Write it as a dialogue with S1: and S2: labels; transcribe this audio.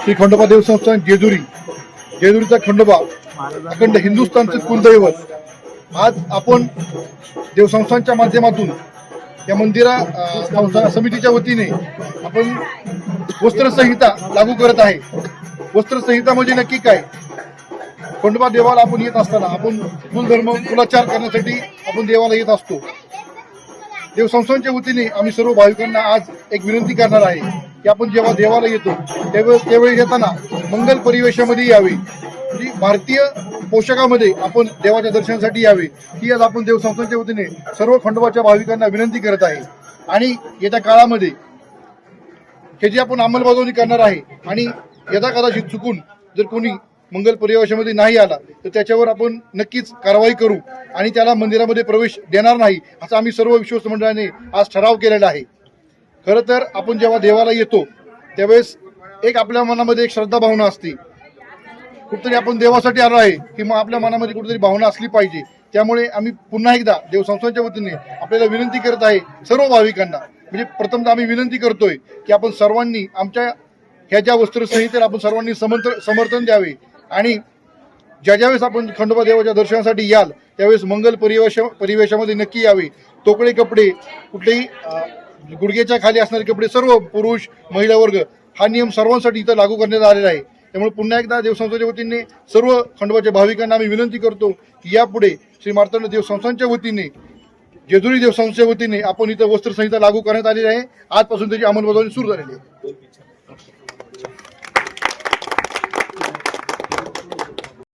S1: श्री खंडोबा देव संस्थान जेजुरी. जेजुरीचा खंडोबा अखंड हिंदुस्थानचे कुलदैवत. आज आपण देवसंस्थांच्या माध्यमातून या मंदिरा संस्था समितीच्या वतीने आपण वस्त्रसंहिता लागू करत आहे. वस्त्रसंहिता म्हणजे नक्की काय? खंडोबा देवाला आपण येत असताना आपण कुलधर्म कुलाचार करण्यासाठी आपण देवाला येत असतो. देवसंस्थांच्या वतीने आम्ही सर्व भाविकांना आज एक विनंती करणार आहे. की आपण जेव्हा देवाला येतो त्यावेळेस त्यावेळी येताना मंगल परिवेशामध्ये यावे. म्हणजे भारतीय पोषाखामध्ये आपण देवाच्या दर्शनासाठी यावे. ही आज आपण देवसंस्थांच्या वतीने सर्व खंडोबाच्या भाविकांना विनंती करत आहे. आणि येत्या काळामध्ये हे जे आपण अंमलबजावणी करणार आहे आणि यदा कदाचित चुकून जर कोणी मंगल परिवेशामध्ये नाही आला तर त्याच्यावर आपण नक्कीच कारवाई करू आणि त्याला मंदिरामध्ये प्रवेश देणार नाही असा आम्ही सर्व विश्वस्त मंडळाने आज ठराव केलेला आहे. खरं तर आपण जेव्हा देवाला येतो त्यावेळेस एक आपल्या मनामध्ये एक श्रद्धा भावना असते. कुठेतरी आपण देवासाठी आलो आहे की मग आपल्या मनामध्ये कुठेतरी भावना असली पाहिजे. त्यामुळे आम्ही पुन्हा एकदा देवसंस्थांच्या वतीने आपल्याला विनंती करत आहे सर्व भाविकांना. म्हणजे प्रथमतः आम्ही विनंती करतोय की आपण सर्वांनी आमच्या ह्या ज्या वस्त्रसंहितेला आपण सर्वांनी समंत्र समर्थन द्यावे. आणि ज्या ज्यावेळेस आपण खंडोबा देवाच्या दर्शनासाठी याल त्यावेळेस मंगल परिवेश परिवेशामध्ये नक्की यावे. तोकडे कपडे कुठलेही गुडघेच्या गुडघ्याच्या खाली असणारे कपडे सर्व पुरुष महिला वर्ग हा नियम सर्वांसाठी इथं लागू करण्यात आलेला आहे. त्यामुळे पुन्हा एकदा देवसंस्थेच्या वतीने सर्व खंडोबाच्या भाविकांना आम्ही विनंती करतो की यापुढे श्री मार्तंड देवसंस्थांच्या वतीने जेजुरी देवसंस्थेच्या वतीने आपण इथं वस्त्रसंहिता लागू करण्यात आलेली आहे. आजपासून त्याची अंमलबजावणी सुरू झालेली आहे.